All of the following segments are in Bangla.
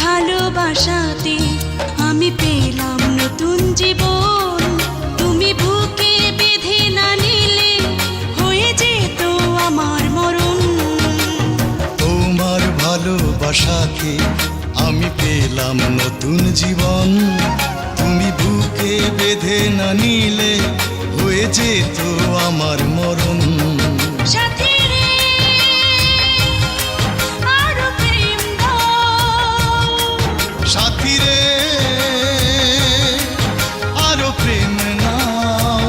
ভালোবাসাতে আমি পেলাম নতুন জীবন। তুমি বুকে বেঁধে না নিলে হয়ে যেত আমার মরণ। তোমার ভালোবাসাতে আমি পেলাম নতুন জীবন। তুমি বুকে বেঁধে না নিলে হয়ে যেত আমার মরণ। সাথী রে আরও প্রেম নাও।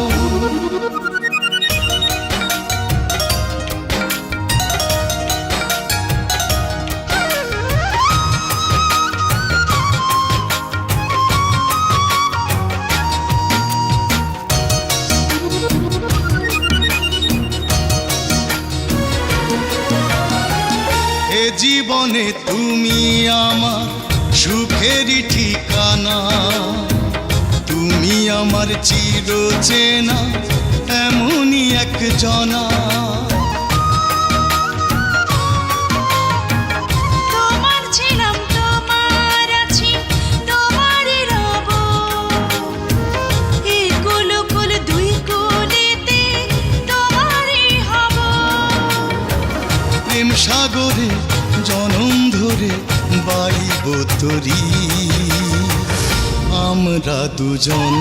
এ জীবনে তুমি আমার সুখেরই ঠিকানা। তুমি আমার চির চেনা এমনই এক জনা। সাগরে জনম ধরে বাড়িব তরি আমরা দুজন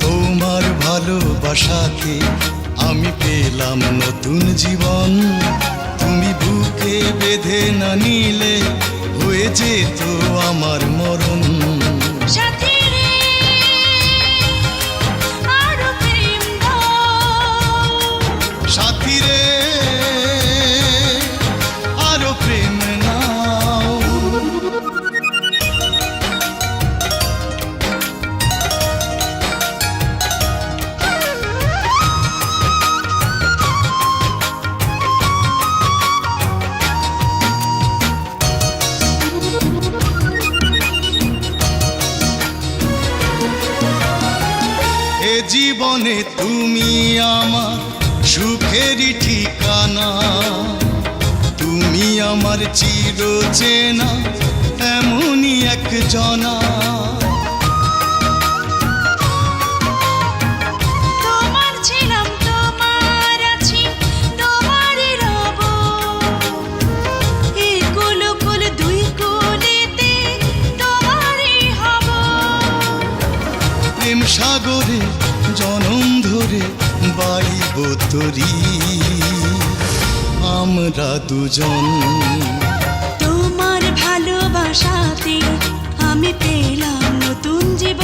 তোমার ভালোবাসাতে আমি পেলাম নতুন জীবন। তুমি বুকে বেঁধে না নিলে হয়ে যেত আমার মরণ। জীবনে তুমি আমার সুখেরই ঠিকানা। তুমি আমার চির চেনা এমনই এক জনা তরি আমরা দুজন। তোমার ভালোবাসাতে আমি পেলাম নতুন জীবন।